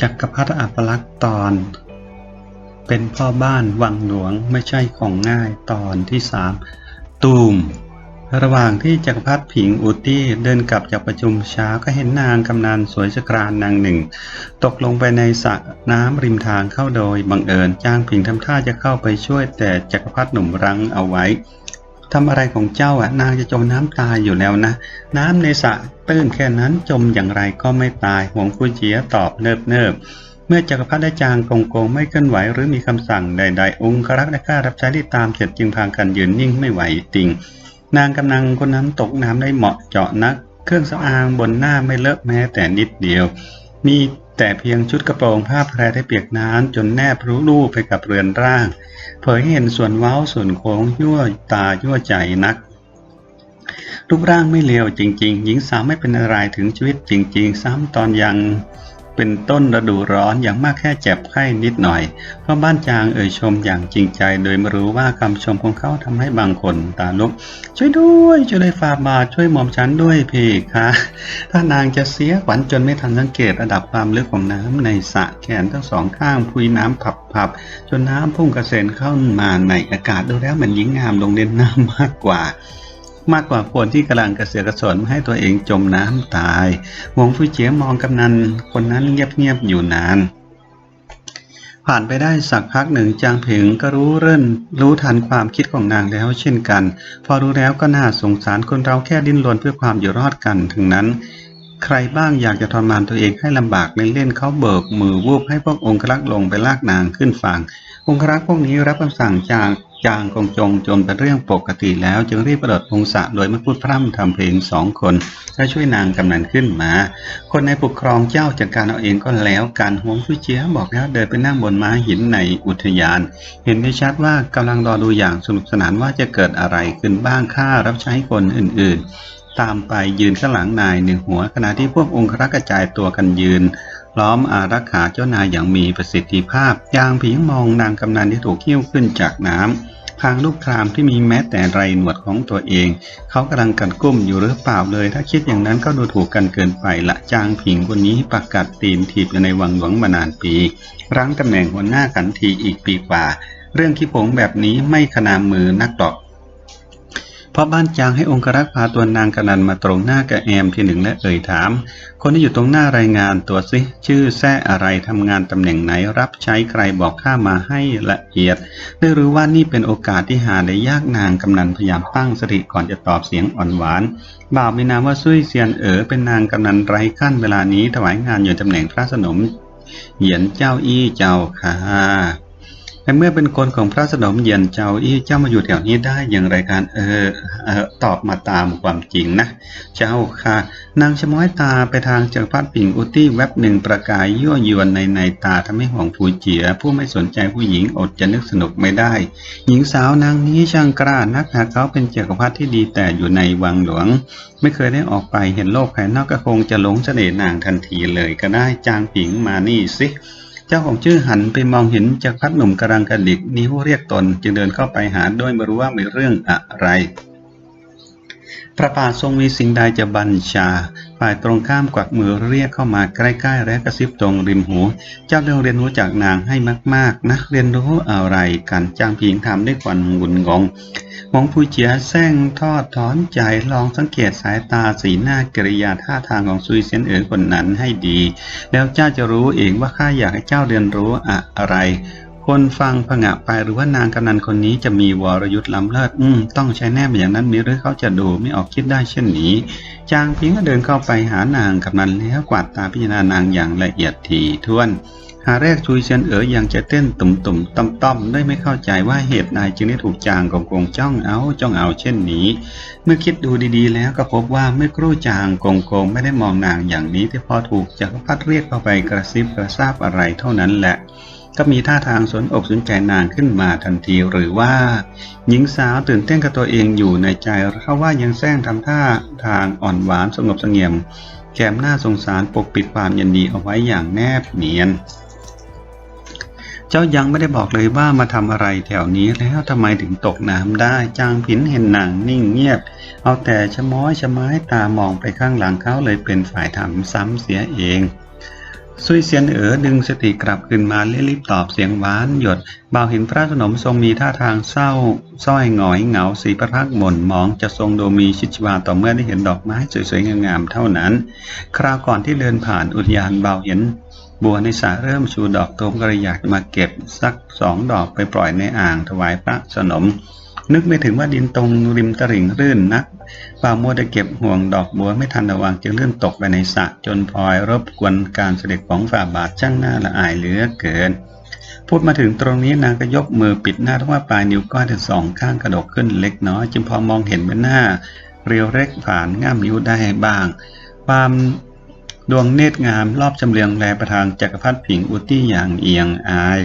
จักรพรรดิอัปลักษณ์ตอน เป็นพ่อบ้านวังหลวงไม่ใช่ของง่ายตอนที่สามตูม ระหว่างที่จักรพรรดิผิงอุตี้เดินกลับจากประชุมเช้าก็เห็นนางกำนันสวยสกรานนางหนึ่ง ตกลงไปในสระน้ำริมทางเข้าโดยบังเอิญจ้างผิงทำท่าจะเข้าไปช่วยแต่จักรพรรดิหนุ่มรั้งเอาไว้ ทำอะไรของเจ้าอะ นางจะจมน้ำตายอยู่แล้วนะ น้ำในสระตื้นแค่นั้นจมอย่างไรก็ไม่ตายหวงฟูเจียตอบเนิบเนิบเมื่อจักรพรรดิจางกงโกงไม่เคลื่อนไหวหรือมีคำสั่งใดๆ องค์รักษ์และข้ารับใช้ที่ตามเสร็จจึงพางกันยืนนิ่งไม่ไหวติงนางกำลังคนนั้นตกน้ำได้เหมาะเจาะนัก เครื่องสำอางบนหน้าไม่เลอะแม้แต่นิดเดียว มี แต่เพียงชุดกระโปรงผ้าแพรที่เปียกน้ำจนแนบรู้รูปไปกับเรือนร่าง เผยให้เห็นส่วนเว้าส่วนโค้งยั่วตายั่วใจนัก รูปร่างไม่เลวจริง ๆ หญิงสาวไม่เป็นอะไรถึงชีวิตจริง ๆ ซ้ำตอนยัง เป็นต้นฤดูร้อนอย่างมากแค่เจ็บไข้นิดหน่อย เพราะบ้านจางเอ่ยชมอย่างจริงใจ โดยไม่รู้ว่าคำชมของเขาทำให้บางคนตาลุก ช่วยด้วย ช่วยเลยฟาบาทช่วยหม่อมฉันด้วยพี่คะถ้านางจะเสียขวัญจนไม่ทันสังเกตระดับความลึกของน้ำในสระแขนทั้งสองข้างพุยน้ำผับๆจนน้ำพุ่งกระเซ็นเข้ามาในอากาศดูแล้วเหมือนหญิงงามลงเล่นน้ำมากกว่า มากกว่าคนที่กำลังกระเสือกกระสนไม่ให้ตัวเองจมน้ำตายหวงฟูเจียมองกำนันคนนั้นเงียบๆอยู่นานผ่านไปได้สักพักหนึ่งจางผิงก็รู้เรื่นรู้ทันความคิดของนางแล้วเช่นกัน พอรู้แล้วก็น่าสงสารคนเราแค่ดิ้นรนเพื่อความอยู่รอดกันถึงนั้น ใครบ้างอยากจะทรมานตัวเองให้ลำบากเล่นๆเขาเบิกมือวูบให้พวกองครักษ์ลงไปลากนางขึ้นฝั่ง องครักษ์พวกนี้รับคำสั่งจากจางกงจงจนเป็นเรื่องปกติแล้วจึงรีบประดดพงศะโดยไม่พูดพร่ำทำเพลงสองคนให้ช่วยนางกำนันขึ้นมา คนในปกครองเจ้าจัดการเอาเองก็แล้วการหวงฟุเจียบอกแล้วเดินไปนั่งบนม้าหินในอุทยาน เห็นได้ชัดว่ากำลังรอดูอย่างสนุกสนานว่าจะเกิดอะไรขึ้นบ้างค่ารับใช้คนอื่น ๆ ตามไปยืนข้างหลังนายหนึ่งหัวขณะที่พวกองครักษ์กระจายตัวกันยืน ล้อมอารักขาเจ้านายอย่างมีประสิทธิภาพยางผิงมองนางกำนันที่ถูกหิ้วขึ้นจากน้ำทางลูกครามที่มีแม้แต่ไรหนวดของตัวเอง เขากำลังกันกุ้มอยู่หรือเปล่าเลย ถ้าคิดอย่างนั้นก็ดูถูกกันเกินไปละจางผิงคนนี้ประกาศตีนถีบอยู่ในวังหลวงมานานปีรั้งตำแหน่งหัวหน้าขันทีอีกปีกว่า เรื่องขี้ผงแบบนี้ไม่ขนามมือนักดอก พราะบ้านจางให้องครักษ์พาตัวนางกนันมาตรงหน้ากับแอมที่หนึ่งและเอ่ยถาม คนที่อยู่ตรงหน้ารายงานตัวสิ ชื่อแท้อะไรทำงานตำแหน่งไหนรับใช้ใครบอกข้ามาให้ละเอียด ได้รู้ว่านี่เป็นโอกาสที่หาได้ยากนางกำนันพยายามตั้งสติก่อนจะตอบเสียงอ่อนหวานบ่าวมีนามว่าซุยเซียนเอ๋อเป็นนางกำนันไร้ขั้นเวลานี้ถวายงานอยู่ตำแหน่งพระสนมเหยียนเจ้าอี้เจ้าค่ะ แต่เมื่อเป็นคนของพระสนมเยียนเจ้าอี้เจ้ามาอยู่แถวนี้ได้อย่างไรกันเออเออตอบมาตามความจริงนะ เจ้าค่ะ นางชะม้อยตาไปทางจักรพรรดิปิ่งอุตี้แวบหนึ่งประกายยั่วยวนในในตาทำให้ห่วงผูเจีย ผู้ไม่สนใจผู้หญิงอดจะนึกสนุกไม่ได้ หญิงสาวนางนี้ช่างกล้านักหากเขาเป็นจักรพรรดิที่ดีแต่อยู่ในวังหลวง ไม่เคยได้ออกไปเห็นโลกภายนอกก็คงจะหลงเสน่ห์นางทันทีเลยก็ได้จางผิงมานี่สิ เจ้าของชื่อหันไปมองเห็นจักรพรรดิหนุ่มกำลังกระดิกนิ้วเรียกตนจึงเดินเข้าไปหาโดยไม่รู้ว่ามีเรื่องอะไร พระบาททรงมีสิ่งใดจะบัญชา ฝ่ายตรงข้ามกวักมือเรียกเข้ามาใกล้ๆ และกระซิบตรงริมหู เจ้าเรื่องเรียนรู้จากนางให้มากๆนะเรียนรู้อะไรกันจางผิงถามด้วยความงุนงงหวงผู้เจียแซงทอดถอนใจลองสังเกตสายตาสีหน้ากริยาท่าทางของซุยเซียนเอ๋อคนนั้นให้ดี แล้วเจ้าจะรู้เองว่าข้าอยากให้เจ้าเรียนรู้อะไร คนฟังผงะไปหรือว่านางกำนันคนนี้จะมีวรยุทธ์ล้ำเลิศอืมต้องใช้แน่อย่างนั้นมีหรือเขาจะดูไม่ออกคิดได้เช่นนี้ จางพิงก็เดินเข้าไปหานางกำนันแล้วกวาดตาพิจารณานางอย่างละเอียดถี่ถ้วนหาแรกชุยเซียนเอ๋อยังจะเต้นตุ่มตุ่มต้อมต้อมได้ไม่เข้าใจว่าเหตุใดจึงได้ถูกจางกงกงจ้องเอาจ้องเอาเช่นนี้ เมื่อคิดดูดีๆ แล้วก็พบว่าเมื่อครู่จางกงกงไม่ได้มองนางอย่างนี้ที่พอถูกจักรพรรดิเรียกเข้าไปกระซิบกระซาบอะไรเท่านั้นแหละ ก็มีท่าทางสนอกสนใจนางขึ้นมาทันที หรือว่า หญิงสาวตื่นเต้นกับตัวเองอยู่ในใจเขาะว่ายังแซงทำท่าทางอ่อนหวานสงบเสงี่ยม แกมหน้าสงสารปกปิดความยินดีเอาไว้อย่างแนบเนียน เจ้ายังไม่ได้บอกเลยว่ามาทำอะไรแถวนี้แล้วทำไมถึงตกน้ำได้ จางผินเห็นนางนิ่งเงียบ เอาแต่ชะม้อยชะไม้ตามองไปข้างหลังเขาเลยเป็นฝ่ายทำซ้ำเสียเอง ซุยเซียนเอ๋อดึงสติกลับคืนมาและรีบตอบเสียงหวานหยดบ่าวเห็นพระสนมทรงมีท่าทางเศร้าส้อยหงอยเหงาสีประพักหม่นมองจะทรงดูมีชิดชวาต่อเมื่อได้เห็นดอกไม้สวยๆงามๆเท่านั้น คราวก่อนที่เดินผ่านอุทยานบ่าวเห็น บัวในสระเริ่มชูดอกตูมก็เลยากมาเก็บสักสองดอกไปปล่อยในอ่างถวายพระสนม นึกไม่ถึงว่าดินตรงริมตลิ่งรื่นนักป่ามัวได้เก็บห่วงดอกบัวไม่ทันระวังจึงเลื่อนตกไปในสระจนพลอยรบกวนการเสด็จของฝ่าบาทช่างหน้าละอายเหลือเกิน พูดมาถึงตรงนี้นางก็ยกมือปิดหน้าทั้งว่าปลายนิ้วก้อยทั้งสองข้างกระดกขึ้นเล็กน้อยจึงพอมองเห็นเป็นหน้า เรียวเล็กผ่านง่ามนิ้วได้บ้าง ความดวงเนตรงามรอบจำเรียงแลประทางจักรพรรดิผิงอุตี้อย่างเอียงอาย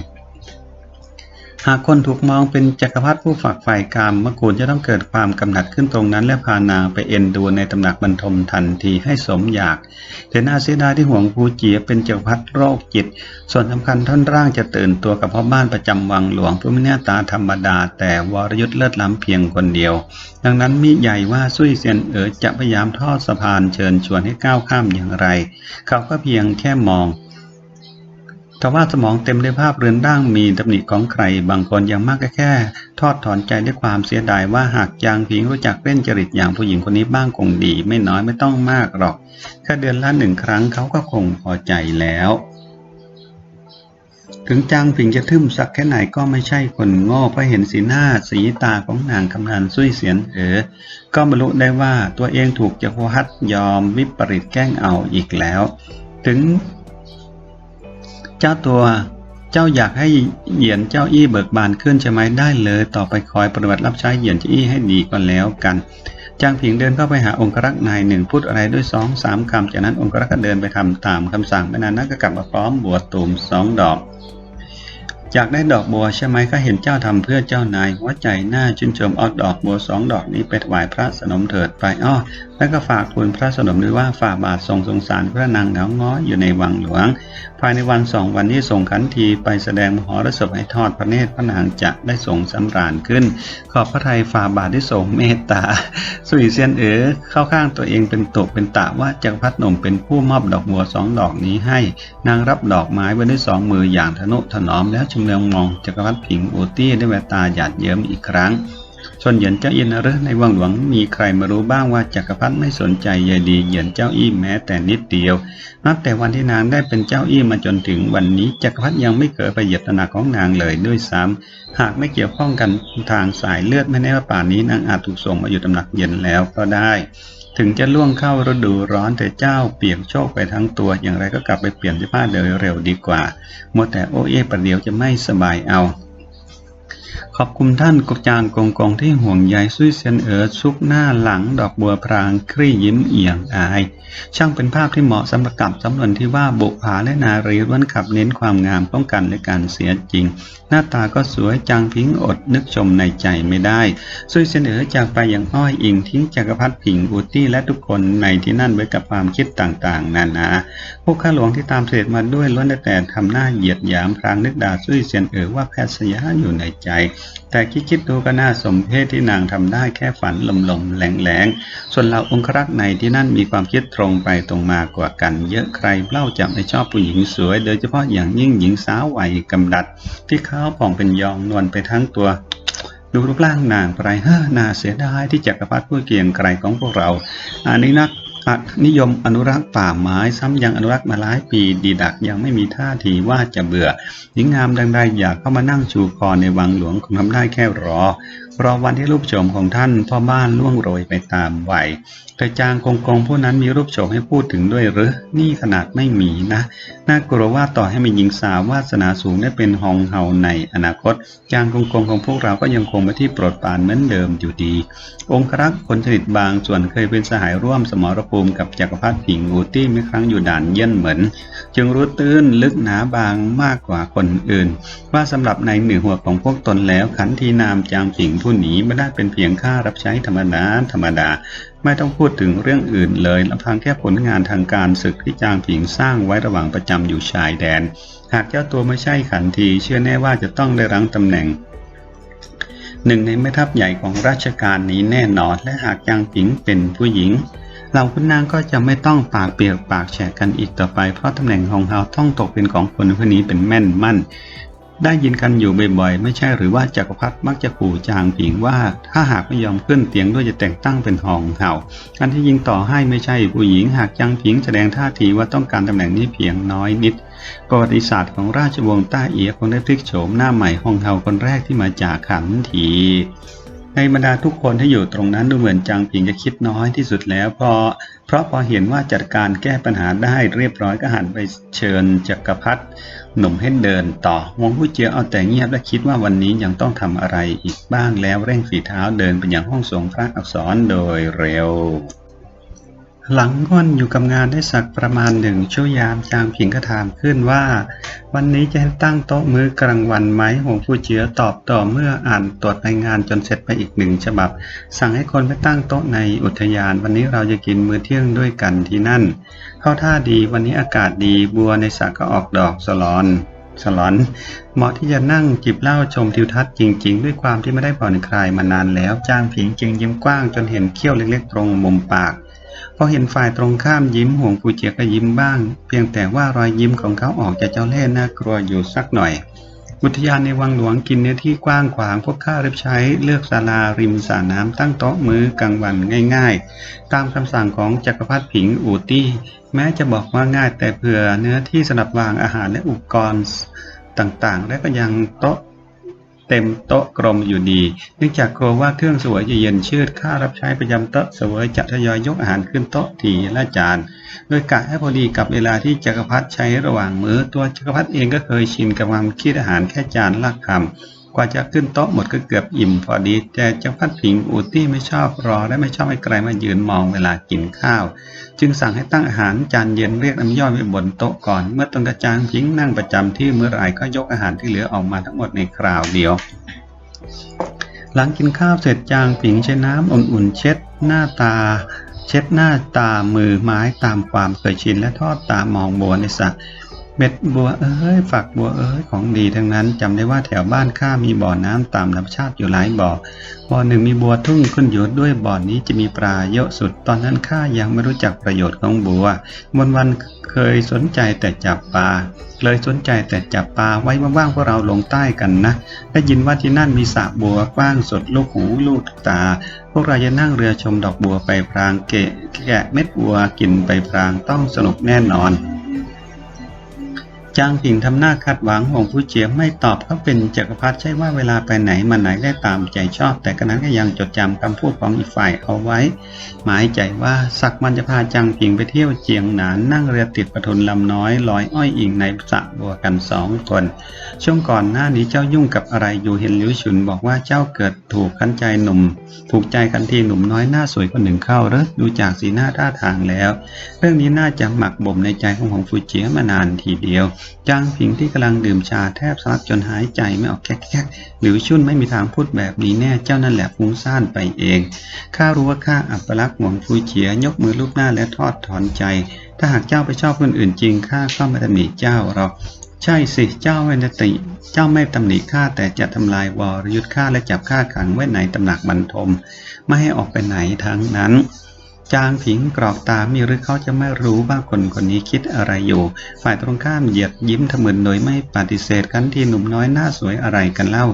หากคนถูกมองเป็นจักรพรรดิผู้ฝักใฝ่กามเมื่อคูณจะต้องเกิดความกำหนัดขึ้นตรงนั้น และพานางไปเอ็นดูในตำหนักบรรทมทันทีให้สมอยาก แต่น่าเสียดายที่ห่วงภูเจียเป็นจักรพรรดิโรคจิต ส่วนสำคัญท่อนร่างจะตื่นตัวกับพ่อบ้านประจำวังหลวงผู้มีหน้าตาธรรมดา แต่วรยุทธ์เลิศล้ำเพียงคนเดียว ดังนั้นมิใหญ่ว่าซุยเซียนเอ๋อจะพยายามทอดสะพานเชิญชวนให้ก้าวข้ามอย่างไร เขาก็เพียงแค่มอง ทว่าสมองเต็มด้วยภาพเรือนร่างมีตำหนิของใคร บางคนยังมากก็แค่ ทอดถอนใจด้วยความเสียดายว่าหากจางพิงรู้จักเล่นจริตอย่างผู้หญิงคนนี้บ้างคงดี ไม่น้อยไม่ต้องมากหรอกแค่เดือนละหนึ่งครั้งเขาก็คงพอใจแล้ว ถึงจางผิงจะทึมสักแค่ไหนก็ไม่ใช่คนโง่เพราะเห็นสีหน้าสีตาของนางกำนันซุยเสียนเอ๋อก็บรรลุได้ว่าตัวเองถูกจักรพรรดิยอมวิปริตแกล้งเอาอีกแล้ว ถึง เจ้าตัว เจ้าอยากให้เหยียนเจ้าอี้เบิกบานขึ้นใช่ไหมได้เลย ต่อไปคอยปฏิบัติรับใช้เหยียนเจ้าอี้ให้ดีก็แล้วกันจางผิงเดินเข้าไปหาองครักษ์นายหนึ่งพูดอะไรด้วยสองสามคำจากนั้นองครักษ์ก็เดินไปทำตามคำสั่งไม่นานนักก็กลับมาพร้อมบัวตูมสองดอกอยากได้ดอกบัวใช่ไหมก็เห็นเจ้าทำเพื่อเจ้านายหัวใจหน้าชื่นชมเอาดอกบัวสองดอกนี้ไปถวายพระสนมเถิดไปอ้อ แล้วก็ฝากคุณพระสนมด้วยว่าฝ่าบาททรงสงสารพระนางเหงาง้ออยู่ในวังหลวง ภายในวันสองวันนี้ส่งขันทีไปแสดงมหรสพให้ทอดพระเนตรพระนางจะได้ส่งสำราญขึ้น ขอบพระทัยฝ่าบาทที่ทรงเมตตา สุยเซียนเอ๋อเข้าข้างตัวเองเป็นตกเป็นตะว่าจักรพรรดิหนุ่มเป็นผู้มอบดอกบัวสองดอกนี้ให้ นางรับดอกไม้ไว้ด้วยสองมืออย่างทนุถนอมแล้วชำเลืองมองจักรพรรดิผิงอูตี้ด้วยแววตาหยาดเยิ้มอีกครั้ง ส่วนเหยียนเจ้าอินหรือในวังหลวงมีใครมารู้บ้างว่าจักรพรรดิไม่สนใจใยดีเหยียนเจ้าอี้แม้แต่นิดเดียว นับแต่วันที่นางได้เป็นเจ้าอี้มาจนถึงวันนี้จักรพรรดิยังไม่เคยไปเหยียบตนักของนางเลยด้วยซ้ำหากไม่เกี่ยวข้องกันทางสายเลือดไม่แน่ว่าป่านนี้นางอาจถูกส่งมาอยู่ตำหนักเหยียนแล้วก็ได้ถึงจะล่วงเข้าฤดูร้อนแต่เจ้าเปียกโชกไปทั้งตัวอย่างไรก็กลับไปเปลี่ยนเสื้อผ้าโดยเร็วดีกว่ามัวแต่โอเอประเดี๋ยวจะไม่สบายเอา ขอบคุณท่านกจางกงกงที่ห่วงใยซุยเซียนเอ๋อซุกหน้าหลังดอกบัวพรางครี่ยิ้มเอียงอาย ช่างเป็นภาพที่เหมาะสำหรับกับสำนวนที่ว่าบุภาและนารีล้วนขับเน้นความงามป้องกันและการเสียจริง หน้าตาก็สวยจางพิงอดนึกชมในใจไม่ได้ซุยเซียนเอ๋อจากไปอย่างอ้อยอิงทิ้งจักรพรรดิผิงอูตี้และทุกคนในที่นั่นไว้กับความคิดต่างๆ นานาพวกข้าหลวงที่ตามเสด็จมาด้วยล้วนแต่ทำหน้าเหยียดหยามพรางนึกด่าซุยเซียนเอ๋อว่าแพทย์สยาอยู่ในใจแต่คิดคิดดูก็น่าสมเพชที่นางทำได้แค่ฝันลมๆแหลงๆ ส่วนเราองครักษ์ในที่นั่นมีความคิดตรงไปตรงมากว่ากัน เยอะใครเล่าจะไม่ชอบผู้หญิงสวย โดยเฉพาะอย่างยิ่งหญิงสาววัยกำดัด ที่เขาผ่องเป็นยองนวลไปทั้งตัวดูรูปร่างนางไปเฮ้อน่าเสียดายที่จักรพรรดิผู้เกียงไกรของพวกเราอันนี้นัก อักนิยมอนุรักษ์ป่าไม้ซ้ำยังอนุรักษ์มาหลายปีดีดักยังไม่มีท่าทีว่าจะเบื่อหญิงงามดังใดอยากเข้ามานั่งชูคอในวังหลวงคงทำได้แค่รอรอวันที่รูปโฉมของท่านพ่อบ้านล่วงโรยไปตามวัย แต่จางกงกองผู้นั้นมีรูปโฉมให้พูดถึงด้วยหรือ นี่ขนาดไม่มีนะ น่ากลัวว่าต่อให้มีหญิงสาววาสนาสูงได้เป็นฮองเฮาในอนาคต จางกงกองของพวกเราก็ยังคงมาที่โปรดปานเหมือนเดิมอยู่ดี องครักษ์คนสนิทบางส่วนเคยเป็นสหายร่วมสมรภูมิกับจักรพรรดิผิงอูตี้เมื่อครั้งอยู่ด่านเยี่ยนเหมือน จึงรู้ตื้นลึกหนาบางมากกว่าคนอื่น ว่าสำหรับในเหนือหัวของพวกตนแล้วขันทีนามจางผิงผู้หนีไม่ได้เป็นเพียงข้ารับใช้ธรรมดาธรรมดา ไม่ต้องพูดถึงเรื่องอื่นเลยลำพังแค่ผลงานทางการศึกที่จางผิงสร้างไว้ระหว่างประจำอยู่ชายแดน หากเจ้าตัวไม่ใช่ขันที เชื่อแน่ว่าจะต้องได้รั้งตำแหน่งหนึ่งในแม่ทัพใหญ่ของราชการนี้แน่นอนและหากจางผิงเป็นผู้หญิงเราคุณนางก็จะไม่ต้องปากเปียกปากแฉกกันอีกต่อไปเพราะตำแหน่งของเขาต้องตกเป็นของคนคนนี้เป็นแม่นมั่น ได้ยินกันอยู่บ่อยๆ ไม่ใช่หรือว่าจักรพรรดิมักจะขู่จางผิงว่า ถ้าหากไม่ยอมขึ้นเตียงด้วยจะแต่งตั้งเป็นหองเห่าการที่ยิงต่อให้ไม่ใช่ผู้หญิงหากจางผิงแสดงท่าทีว่าต้องการตำแหน่งนี้เพียงน้อยนิด ประวัติศาสตร์ของราชวงศ์ต้าเอียคงได้พลิกโฉมหน้าใหม่หองเห่าคนแรกที่มาจากขันทีในบรรดาทุกคนที่อยู่ตรงนั้นดูเหมือนจางผิงจะคิดน้อยที่สุดแล้วเพราะเพราะพอเห็นว่าจัดการแก้ปัญหาได้เรียบร้อยก็หันไปเชิญจักรพรรดิ หนุ่มให้เดินต่อวงผู้เจียเอาแต่เงียบและคิดว่าวันนี้ยังต้องทำอะไรอีกบ้างแล้วเร่งฝีเท้าเดินไปยังห้องทรงพระอักษรโดยเร็ว หลังค่อนอยู่กับงานได้สักประมาณหนึ่งชั่วยามจางผิงก็ถามขึ้นว่า วันนี้จะให้ตั้งโต๊ะมื้อกลางวันไหมหงผู้เจือตอบต่อเมื่ออ่านตรวจรายงานจนเสร็จไปอีกหนึ่งฉบับ สั่งให้คนไปตั้งโต๊ะในอุทยาน วันนี้เราจะกินมื้อเที่ยงด้วยกันที่นั่น เข้าท่าดีวันนี้อากาศดีบัวในสระก็ออกดอกสลอนสลอนเหมาะที่จะนั่งจิบเหล้าชมทิวทัศน์จริง ๆ ด้วยความที่ไม่ได้ผ่อนคลายมานานแล้ว จ้างผิงจึงยิ้มกว้างจนเห็นเขี้ยวเล็กๆ ตรงมุมปาก อเห็นฝ่ายตรงข้ามยิ้มห่วงปูเจียก็ยิ้มบ้าง เพียงแต่ว่ารอยยิ้มของเขาออกจะเจ้าเล่ห์น่ากลัวอยู่สักหน่อยอุทยานในวังหลวงกินเนื้อที่กว้างขวางพวกข้ารับใช้เลือกศาลาริมสระน้ำตั้งโต๊ะมื้อกลางวันง่ายๆ ตามคำสั่งของจักรพรรดิผิงอูตี้ แม้จะบอกว่าง่ายแต่เผื่อเนื้อที่สำหรับวางอาหารและอุปกรณ์ต่างๆ และก็ยังโต๊ะ เต็มโต๊ะกลมอยู่ดี เนื่องจากกลัวว่าเครื่องสวยจะเย็นชืดข้ารับใช้ประจำโต๊ะเสวยจะทยอยยกอาหารขึ้นโต๊ะทีละจาน โดยกะให้พอดีกับเวลาที่จักรพรรดิใช้ระหว่างมื้อตัวจักรพรรดิเองก็เคยชินกับความคิดอาหารแค่จานละคำ กว่าจะขึ้นโต๊ะหมดก็เกือบอิ่มพอดีแต่จักรพรรดิผิงอูตี้ไม่ชอบรอ และไม่ชอบให้ใครมายืนมองเวลากินข้าว จึงสั่งให้ตั้งอาหารจานเย็นเรียกน้ำย่อยไว้บนโต๊ะก่อน เมื่อตนกระจางพิงนั่งประจำที่เมื่อไรก็ยกอาหารที่เหลือออกมาทั้งหมดในคราวเดียว หลังกินข้าวเสร็จจางผิงใช้น้ำอุ่นๆเช็ดหน้าตาเช็ดหน้าตามือไม้ตามความเคยชินและทอดตามองบัวในสระ เม็ดบัวเอ้ยฝักบัวเอ้ยของดีทั้งนั้นจำได้ว่าแถวบ้านข้ามีบ่อน้ำตามธรรมชาติอยู่หลายบ่อ บ่อหนึ่งมีบัวทุ่งขึ้นอยู่ด้วยบ่อนนี้จะมีปลาเยอะสุด ตอนนั้นข้ายังไม่รู้จักประโยชน์ของบัว วันวันเคยสนใจแต่จับปลา เลยสนใจแต่จับปลาไว้ว่างๆพวกเราลงใต้กันนะ ได้ยินว่าที่นั่นมีสระบัวกว้างสดลูกหูลูกตา พวกเราจะนั่งเรือชมดอกบัวไปพรางเกะแกะเม็ดบัวกินไปพรางต้องสนุกแน่นอน จางผิงทำหน้าคาดหวังหงผู้เจียไม่ตอบเขาเป็นจักรพรรดิใช่ว่าเวลาไปไหนมาไหนได้ตามใจชอบ แต่กระนั้นก็ยังจดจำคำพูดของอีกฝ่ายเอาไว้ หมายใจว่าสักมันจะพาจางผิงไปเที่ยวเจียงหนานนั่งเรือติดปะทุนลำน้อยลอยอ้อยอิงในสระบัวกันสองคน ช่วงก่อนหน้านี้เจ้ายุ่งกับอะไรอยู่เห็นหลิวฉุนบอกว่าเจ้าเกิดถูกคันใจหนุ่ม ถูกใจคันทีหนุ่มน้อยหน้าสวยคนหนึ่งเข้าเรอดูจากสีหน้าท่าทางแล้ว เรื่องนี้น่าจะหมักบ่มในใจของหงฟูเจียมานานทีเดียวจางผิงที่กำลังดื่มชาแทบสลักจนหายใจไม่ออกแคกๆหลิวชุนไม่มีทางพูดแบบนี้แน่เจ้านั่นแหละฟุ้งซ่านไปเองข้ารู้ว่าข้าอัปลักษณ์หวงฟูเจียยกมือลูบหน้าและทอดถอนใจ ถ้าหากเจ้าไปชอบคนอื่นจริงข้าก็ไม่ตำหนิเจ้าหรอกใช่สิเจ้าไม่ติ เจ้าไม่ตำหนิข้าแต่จะทำลายวรยุทธ์ข้าและจับข้าขังไว้ในตำหนักบรรทม ไม่ให้ออกไปไหนทั้งนั้น จางผิงกรอกตามีหรือเขาจะไม่รู้ว่าคนคนนี้คิดอะไรอยู่ ฝ่ายตรงข้ามเหยียดยิ้มทะมึนโดยไม่ปฏิเสธคันทีหนุ่มน้อยหน้าสวยอะไรกันเล่า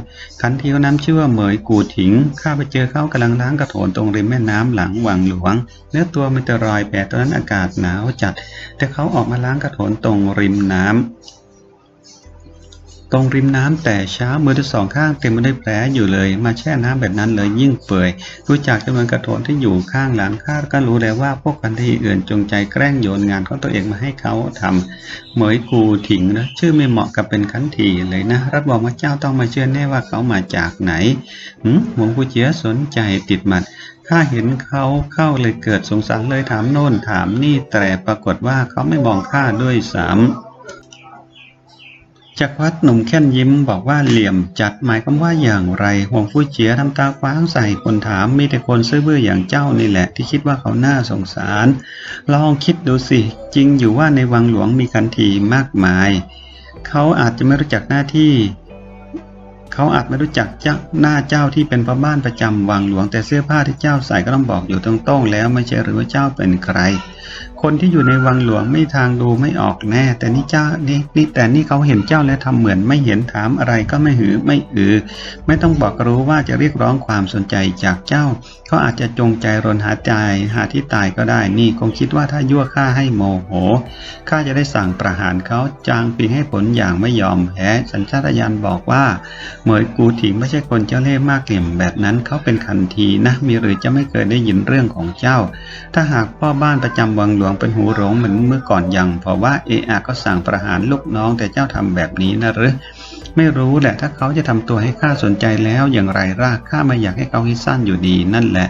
คันทีเขาน้ำชื่อว่าเหมยกูถิง ข้าไปเจอเขากำลังล้างกระโถนตรงริมแม่น้ำหลังวังหลวง เนื้อตัวมีแต่รอยแผลตอนนั้นอากาศหนาวจัด แต่เขาออกมาล้างกระโถนตรงริมน้ำ ตรงริมน้ำแต่เช้ามือทั้งสองข้างเต็มไปด้วยแผลอยู่เลย มาแช่น้ำแบบนั้นเลยยิ่งเปื่อยดูจากจำนวนกระโถนที่อยู่ข้างหลังข้าก็รู้แล้วว่าพวกกันที่อื่นจงใจแกล้งโยนงานของตัวเองมาให้เขาทำเหมยกูถิงนะชื่อไม่เหมาะกับเป็นขันทีเลยนะ รับรองว่าเจ้าต้องมาเชื่อแน่ว่าเขามาจากไหนหืมหมงกูเจียสนใจติดหมัดข้าเห็นเขาเข้าเลยเกิดสงสารเลยถามโน่นถามนี่แต่ปรากฏว่าเขาไม่มองข้าด้วยซ้ำ จากวัดหนุ่มแค่นยิ้มบอกว่าเหลี่ยมจัดหมายความว่าอย่างไรห่วงฟูเจียทำตาคว้างใส่คนถามมีแต่คนซื่อบื้ออย่างเจ้านี่แหละ ที่คิดว่าเขาน่าสงสาร ลองคิดดูสิ จริงอยู่ว่าในวังหลวงมีคันทีมากมาย เขาอาจจะไม่รู้จักหน้าที่ เขาอาจไม่รู้จักเจ้าหน้าเจ้าที่เป็นพ่อบ้านประจำวังหลวงแต่เสื้อผ้าที่เจ้าใส่ก็ต้องบอกอยู่ตรงๆแล้วไม่ใช่หรือว่าเจ้าเป็นใคร คนที่อยู่ในวังหลวงไม่ทางดูไม่ออกแน่ แต่นี่เจ้านี่นี่แต่นี่เขาเห็นเจ้าและทำเหมือนไม่เห็นถามอะไรก็ไม่หือไม่อือ ไม่ต้องบอกรู้ว่าจะเรียกร้องความสนใจจากเจ้าเขาอาจจะจงใจรนหาใจหาที่ตายก็ได้นี่คงคิดว่าถ้ายั่วข้าให้โมโหข้าจะได้สั่งประหารเขาจางปิงให้ผลอย่างไม่ยอมแพ้สัญชาตญาณบอกว่าเหมยกูถิงไม่ใช่คนเจ้าเล่ห์มากเหลี่ยมแบบนั้นเขาเป็นคันทีนะมีหรือจะไม่เคยได้ยินเรื่องของเจ้า ถ้าหากพ่อบ้านประจำวังหลวงงเป็นหูหลงเหมือนเมื่อก่อนยัง เพราะว่าเออาก็สั่งประหารลูกน้องแต่เจ้าทำแบบนี้นะหรือ ไม่รู้แหละถ้าเขาจะทำตัวให้ข้าสนใจแล้วอย่างไรรากข้าไม่อยากให้เขาคิดสั้นอยู่ดีนั่นแหละ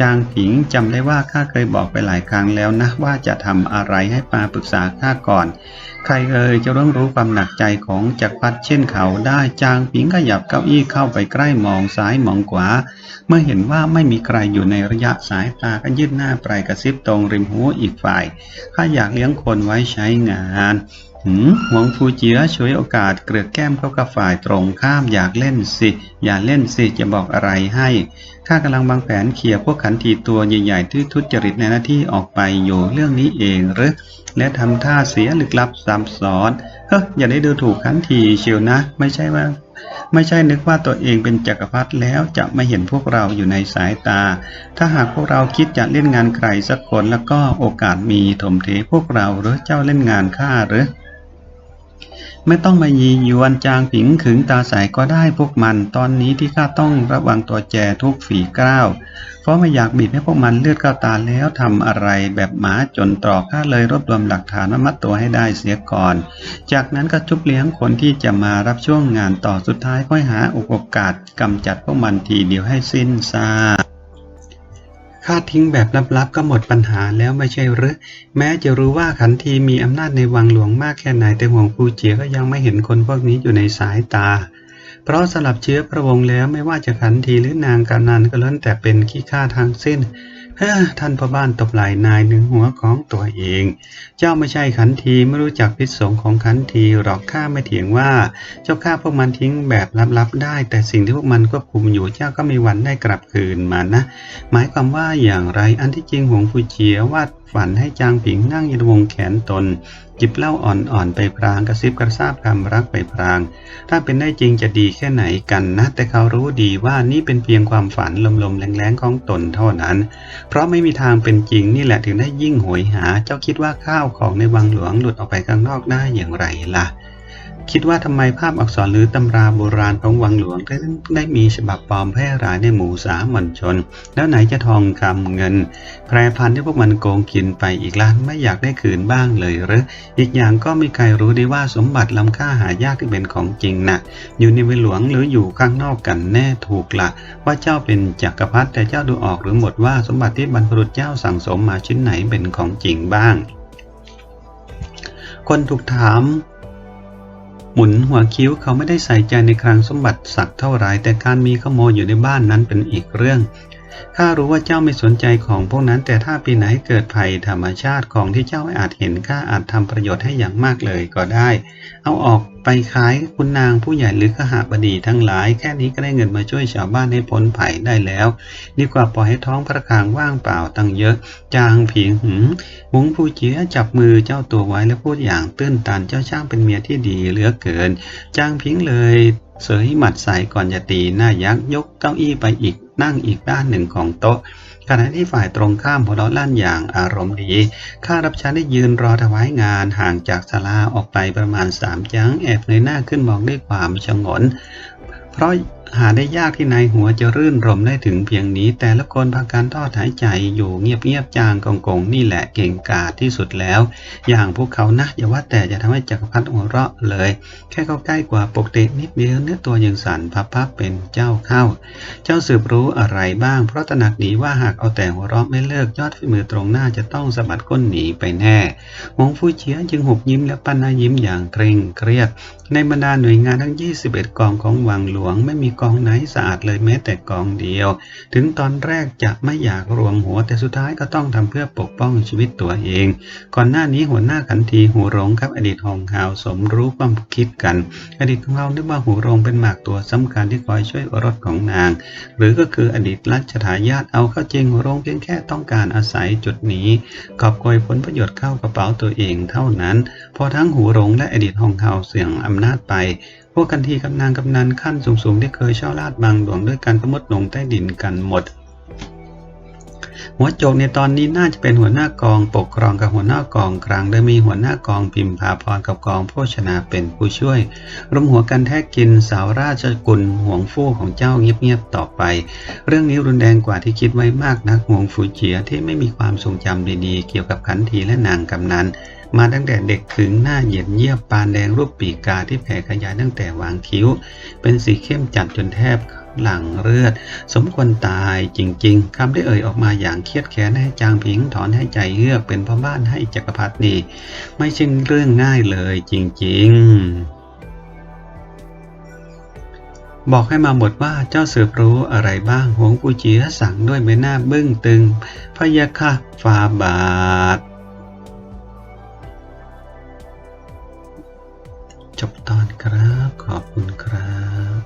จางผิงจำได้ว่าข้าเคยบอกไปหลายครั้งแล้วนะว่าจะทำอะไรให้มาปรึกษาข้าก่อน ใครเอ่ยจะต้องรู้ความหนักใจของจักรพรรดิเช่นเขาได้จางผิงขยับเก้าอี้เข้าไปใกล้มองซ้ายมองขวา เมื่อเห็นว่าไม่มีใครอยู่ในระยะสายตาก็ยืดหน้าไปกระซิบตรงริมหูอีกฝ่ายข้าอยากเลี้ยงคนไว้ใช้งาน หืมหวงฟูเจียช่วยโอกาสเกลือกแก้มเข้ากับฝ่ายตรงข้ามอยากเล่นสิ อย่าเล่นสิจะบอกอะไรให้ ข้ากำลังวางแผนเขี่ยพวกขันทีตัวใหญ่ๆที่ทุจริตในหน้าที่ออกไปอยู่เรื่องนี้เองหรือและทำท่าเสียลึกลับซ้ำซ้อน เฮ้ยอย่าได้ดูถูกขันทีเชียวนะ ไม่ใช่ว่า ไม่ใช่นึกว่าตัวเองเป็นจักรพรรดิแล้วจะไม่เห็นพวกเราอยู่ในสายตา ถ้าหากพวกเราคิดจะเล่นงานใครสักคนแล้วก็โอกาสมีถมเทพวกเราหรือเจ้าเล่นงานข้าหรือ ไม่ต้องมายียวนจางผิงขึงตาใสก็ได้พวกมัน ตอนนี้ที่ข้าต้องระวังตัวแจทุกฝีก้าว เพราะไม่อยากบีบให้พวกมันเลือดเข้าตาแล้วทำอะไรแบบหมาจนตรอกข้าเลยรวบรวมหลักฐานมามัดตัวให้ได้เสียก่อน จากนั้นก็จุบเลี้ยงคนที่จะมารับช่วงงานต่อสุดท้ายค่อยหาโอกาสกำจัดพวกมันทีเดียวให้สิ้นซา ข้าทิ้งแบบลับๆก็หมดปัญหาแล้วไม่ใช่หรือ แม้จะรู้ว่าขันทีมีอำนาจในวังหลวงมากแค่ไหนแต่ห่วงฟูเจียก็ยังไม่เห็นคนพวกนี้อยู่ในสายตา เพราะสลับเชื้อพระวงศ์แล้วไม่ว่าจะขันทีหรือนางกานันก็ล้วนแต่เป็นขี้ข้าทางสิ้น เฮ้อท่านพ่อบ้านตบไหล่นายหนึ่งหัวของตัวเอง เจ้าไม่ใช่ขันทีไม่รู้จักพิษสงของขันทีหรอกข้าไม่เถียงว่า เจ้าฆ่าพวกมันทิ้งแบบลับๆได้ แต่สิ่งที่พวกมันควบคุมอยู่เจ้าก็มีวันได้กลับคืนมานะ หมายความว่าอย่างไรอันที่จริงหงฟูเจียวาดฝันให้จางผิงนั่งยืนวงแขนตน จิบเหล้าอ่อนๆไปพรางกระซิบกระซาบคำรักไปพราง ถ้าเป็นได้จริงจะดีแค่ไหนกันนะ แต่เขารู้ดีว่านี่เป็นเพียงความฝันลมๆแรงๆของตนเท่านั้น เพราะไม่มีทางเป็นจริงนี่แหละถึงได้ยิ่งโหยหา เจ้าคิดว่าข้าวของในวังหลวงหลุดออกไปข้างนอกได้อย่างไรล่ะ คิดว่าทำไมภาพอักษรหรือตำราโบราณของวังหลวงได้ได้มีฉบับปลอมแพร่หลายในหมู่สามัญชน แล้วไหนจะทองคำเงินแพรพันที่พวกมันโกงกินไปอีกล้านไม่อยากได้คืนบ้างเลยหรืออีกอย่างก็ไม่ใครรู้ได้ว่าสมบัติล้ำค่าหายากที่เป็นของจริงนะ่ะ อยู่ในเวหลวงหรืออยู่ข้างนอกกันแน่ถูกละว่าเจ้าเป็นจักรพรรดิแต่เจ้าดูออกหรือหมดว่าสมบัติที่บรรพบุรุษเจ้าสั่งสมมาชิ้นไหนเป็นของจริงบ้าง คนถูกถาม มุนหัวคิ้วเขาไม่ได้ใส่ใจในคลังสมบัติสักเท่าไรแต่การมีขโมยอยู่ในบ้านนั้นเป็นอีกเรื่อง ข้ารู้ว่าเจ้าไม่สนใจของพวกนั้น แต่ถ้าปีไหนเกิดภัยธรรมชาติของที่เจ้าอาจเห็นข้าอาจทำประโยชน์ให้อย่างมากเลยก็ได้ เอาออกไปขายคุณนางผู้ใหญ่หรือขหาบดีทั้งหลาย แค่นี้ก็ได้เงินมาช่วยชาวบ้านให้พ้นภัยได้แล้วดีกว่าปล่อยให้ท้องพระคลังว่างเปล่าตั้งเยอะ จางผิงหืมหงผู้เจียจับมือเจ้าตัวไว้แล้วพูดอย่างตื้นตันเจ้าช่างเป็นเมียที่ดีเหลือเกิน จางพิงเลย เสยหมัดใส่ก่อนจะตีหน้ายักษ์ยกเก้าอี้ไปอีกนั่งอีกด้านหนึ่งของโต๊ะ ขณะที่ฝ่ายตรงข้ามหัวเราะลั่นอย่างอารมณ์ดี ข้ารับใช้ได้ยืนรอถวายงานห่างจากศาลาออกไปประมาณสามจังแอบเงยหน้าขึ้นมองด้วยความชงน เพราะ หาได้ยากที่นายหัวจะรื่นรมได้ถึงเพียงนี้ แต่ละคนพากันทอดหายใจอยู่เงียบๆจางกงกงนี่แหละเก่งกาจที่สุดแล้ว อย่างพวกเขานะอย่าว่าแต่จะทำให้จักรพรรดิหัวเราะเลย แค่เข้าใกล้กว่าปกตินิดเดียวเนื้อตัวยังสั่นพับๆเป็นเจ้าเข้า เจ้าสืบรู้อะไรบ้าง เพราะตระหนักดีว่าหากเอาแต่หัวเราะไม่เลิกยอดฝีมือตรงหน้าจะต้องสะบัดก้นหนีไปแน่หงฟูเฉียจึงหุบยิ้มและปั้นหน้ายิ้มอย่างเกรงเครียด ในบรรดาหน่วยงานทั้ง 21 กองของวังหลวง ไม่มีกองไหนสะอาดเลยแม้แต่กองเดียว ถึงตอนแรกจะไม่อยากรวมหัวแต่สุดท้ายก็ต้องทำเพื่อปกป้องชีวิตตัวเอง ก่อนหน้านี้หัวหน้าขันทีหูรงครับอดีตหองหาวสมรู้ความคิดกัน อดีตของเรานึกว่าหูรงเป็นหมากตัวสำคัญที่คอยช่วยอรสของนาง หรือก็คืออดีตรัชทายาทเอาเข้าจริงหูรงเพียงแค่ต้องการอาศัยจุดนี้กอบโกยผลประโยชน์เข้ากระเป๋าตัวเองเท่านั้น พอทั้งหูรงและอดีตหองหาวเสี่ยงอำนาจไป พวกกันทีกับนางกำนันขั้นสูงๆ ที่เคยเช่าลาดบางหลวงด้วยกันก็มดลงใต้ดินกันหมด หัวโจกในตอนนี้น่าจะเป็นหัวหน้ากองปกครองกับหัวหน้ากองกลางโดยมีหัวหน้ากองพิมพาพรกับกองโภชนาเป็นผู้ช่วย รวมหัวกันแทกกินสาวราชกุลห่วงฟู่ของเจ้าเงียบๆต่อไป เรื่องนี้รุนแรงกว่าที่คิดไว้มากนักห่วงฟูเจียที่ไม่มีความทรงจำดีๆ เกี่ยวกับขันทีและนางกำนัน มาตั้งแต่เด็กถึงหน้าเหยียดเยียบปานแดงรูปปีกาที่แผ่ขยายตั้งแต่วางคิ้ว เป็นสีเข้มจัดจนแทบหลังเลือด สมควรตายจริง ๆคำได้เอ่ยออกมาอย่างเครียดแค้นให้จางผิงถอนให้ใจเฮือกเป็นพ่อบ้านให้จักรพรรดินีไม่ใช่เรื่องง่ายเลยจริง ๆบอกให้มาหมดว่าเจ้าสืบรู้อะไรบ้างหวงปูเจียสั่งด้วยใบหน้าบึ้งตึงพะยะค่ะฟาบาท จบตอนครับ ขอบคุณครับ